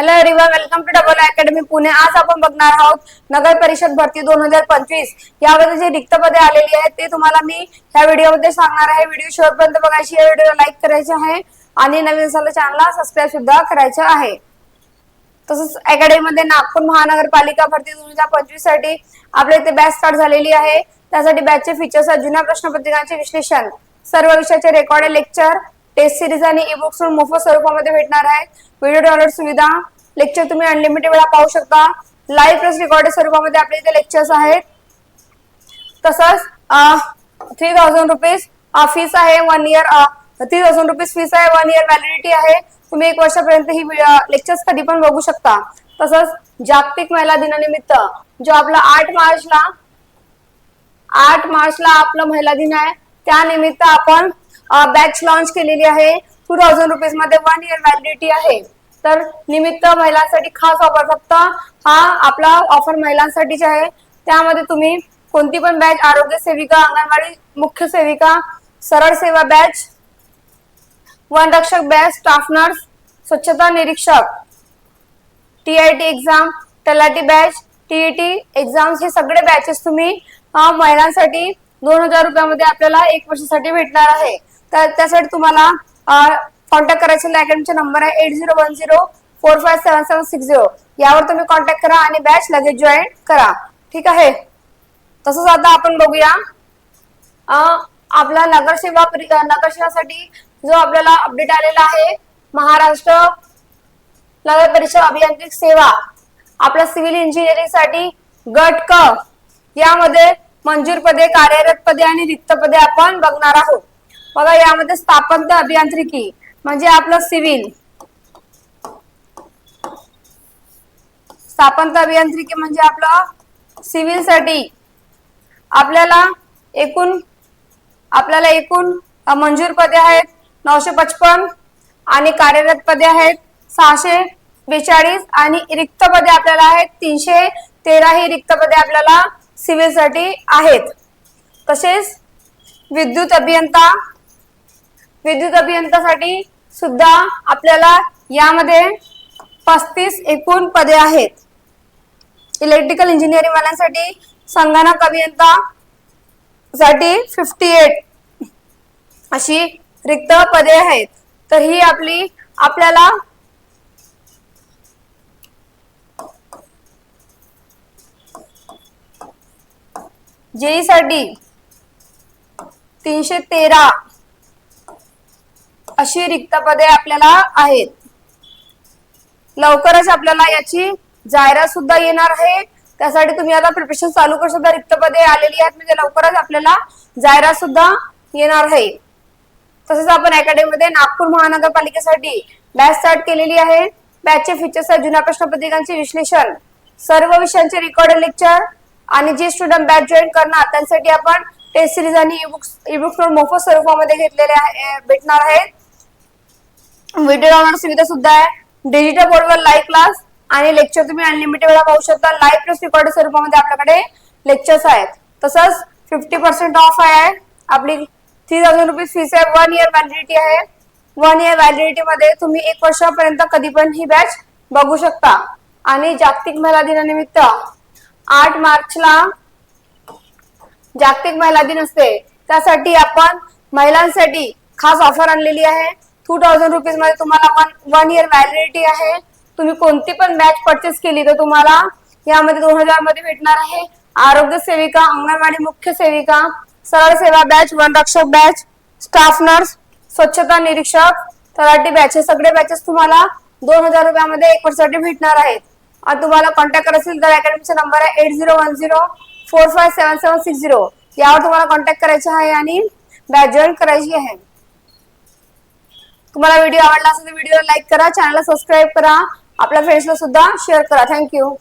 Hello everyone welcome to double academy Pune आज आपण बघणार आहोत नगर परिषद भरती दोन हजार पंचवीस. यामध्ये जे रिक्त पदे आलेली आहेत ते तुम्हाला मी ह्या व्हिडिओमध्ये सांगणार आहे. व्हिडिओ शेवटपर्यंत बघायची या व्हिडिओ लाईक करायचे आहे आणि नवीन झालं चॅनलला सबस्क्राईब सुद्धा करायचं आहे. तसंच अकॅडमीमध्ये नागपूर महानगरपालिका भरती दोन हजार पंचवीससाठी आपल्या इथे बॅच स्टार्ट झालेली आहे. त्यासाठी बॅचचे फीचर्स जुन्या प्रश्नपत्रिकांचे विश्लेषण सर्व विषयाचे रेकॉर्डेड लेक्चर टेस्ट सिरीज आणि ई बुक्स मोफत स्वरूपामध्ये भेटणार आहेत व्हिडिओ डाउनलोड सुविधा लेक्चर तुम्ही अनलिमिटेड वेळा पाहू शकता. लाईव्ह प्लस रेकॉर्डेड स्वरूपामध्ये आपले इथे लेक्चर्स आहेत. तसंच थ्री थाउजंड रुपीज फीस आहे one year three thousand rupees fees आहे वन इयर व्हॅलिडिटी आहे. तुम्ही एक वर्षापर्यंत ही लेक्चर्स कधी पण बघू शकता. तसंच जागतिक महिला दिनानिमित्त जो आपला आठ मार्चला आठ मार्चला आपला महिला दिन आहे त्यानिमित्त आपण बॅच लॉन्च केलेली आहे. टू थाउजंड रुपीजमध्ये वन इयर व्हॅलिडिटी आहे. तर निमित्त महिलांसाठी खास ऑफर फक्त हा आपला ऑफर महिलांसाठीच आहे त्यामध्ये तुम्ही कोणती पण बॅच आरोग्य सेविका अंगणवाडी मुख्य सेविका सरळ सेवा बॅच वन रक्षक बॅच स्टाफ नर्स स्वच्छता निरीक्षक टी आय टी एक्झाम तलाटी बॅच टीईटी एक्झाम्स हे सगळे बॅचेस तुम्ही महिलांसाठी दोन हजार रुपयामध्ये आपल्याला एक वर्षासाठी भेटणार आहे. तर त्यासाठी तुम्हाला कॉन्टॅक्ट करायचा अकॅडमीचा नंबर आहे eight zero one zero four five seven seven six zero यावर तुम्ही कॉन्टॅक्ट करा आणि बॅच लगेच जॉईन करा. ठीक आहे? तसंच आता आपण बघूया. आपला नगरसेवा नगरसेवासाठी जो आपल्याला अपडेट आलेला आहे महाराष्ट्र नगर परिषद अभियांत्रिक सेवा. आपल्या सिव्हिल इंजिनिअरिंगसाठी गट क. यामध्ये मंजूर पदे कार्यरत पदे आणि रिक्त पदे आपण बघणार आहोत. बघा यामध्ये स्थापत्य अभियांत्रिकी म्हणजे आपलं सिव्हिल. स्थापत्य अभियांत्रिकी म्हणजे आपलं सिव्हिलसाठी आपल्याला एकूण आपल्याला एकूण मंजूर पदे आहेत नऊशे पचपन आणि कार्यरत पदे आहेत सहाशे बेचाळीस आणि रिक्त पदे आपल्याला आहेत तीनशे तेरा ही रिक्त पदे आपल्याला सिव्हिलसाठी आहेत. तसेच विद्युत अभियंता विद्युत अभियंतासाठी सुद्धा आपल्याला यामध्ये पस्तीस एकूण पदे आहेत. इलेक्ट्रिकल इंजिनिअरिंग वाल्यांसाठी संगणक अभियंता साठी फिफ्टी एट अशी रिक्त पदे आहेत. तर ही आपली आपल्याला जेईसाठी तीनशे तेरा अशी रिक्त पदे आपल्याला आहेत. लवकरच आपल्याला याची जाहिरात सुद्धा येणार आहे. त्यासाठी तुम्ही आता प्रिपरेशन चालू करू शकता. रिक्त पदे आलेली आहेत. म्हणजे लवकरच आपल्याला जाहिरात सुद्धा येणार आहे. तसेच आपण अकॅडमीमध्ये नागपूर महानगरपालिकेसाठी बॅच स्टार्ट केलेली आहे. बॅचचे फीचर्स आहेत. जुन्या प्रश्नपत्रिकांचे विश्लेषण सर्व विषयांचे रेकॉर्ड लेक्चर आणि जे स्टुडंट बॅच जॉईन करणार त्यांसाठी आपण टेस्ट सिरीज आणि ईबुक्स ईबुक्स मोफत स्वरूपामध्ये घेतलेले आहे भेटणार आहेत. व्हिडिओ डाउनलोड सुविधा सुद्धा आहे. डिजिटल बोर्डवर लाईव्ह क्लास आणि लेक्चर तुम्ही अनलिमिटेड वेळा पाहू शकता. लाईव्ह प्लस रेकॉर्ड स्वरूपामध्ये आपल्याकडे लेक्चर्स आहेत. तसंच फिफ्टी पर्सेंट ऑफ आहे. आपली थ्री थाउजंड रुपीज फीस आहे. वन इयर व्हॅलिडिटी आहे. वन इयर व्हॅलिडिटी मध्ये तुम्ही एक वर्षापर्यंत कधी पण ही बॅच बघू शकता. आणि जागतिक महिला दिनानिमित्त आठ मार्चला जागतिक महिला दिन असते. त्यासाठी आपण महिलांसाठी खास ऑफर आणलेली आहे. टू थाउजंड रुपीजमध्ये तुम्हाला वन वन इयर व्हॅलिडिटी आहे. तुम्ही कोणती पण बॅच परचेस केली तर तुम्हाला यामध्ये दोन हजारमध्ये भेटणार आहे. आरोग्य सेविका अंगणवाडी मुख्य सेविका सरळ सेवा बॅच वन रक्षक बॅच स्टाफ नर्स स्वच्छता निरीक्षक तलाठी बॅच हे सगळे बॅचेस तुम्हाला दोन हजार रुपयामध्ये एक वर्षासाठी भेटणार आहेत. आणि तुम्हाला कॉन्टॅक्ट करायचं तर अकॅडमीचा नंबर आहे eight zero one zero four five seven seven six zero यावर तुम्हाला कॉन्टॅक्ट करायचा आहे आणि बॅच जॉईन करायची आहे. तुम्हाला व्हिडिओ आवडला असेल तर व्हिडिओ लाईक करा चॅनलला सबस्क्राईब करा. आपल्या फ्रेंड्सला सुद्धा शेअर करा. थँक्यू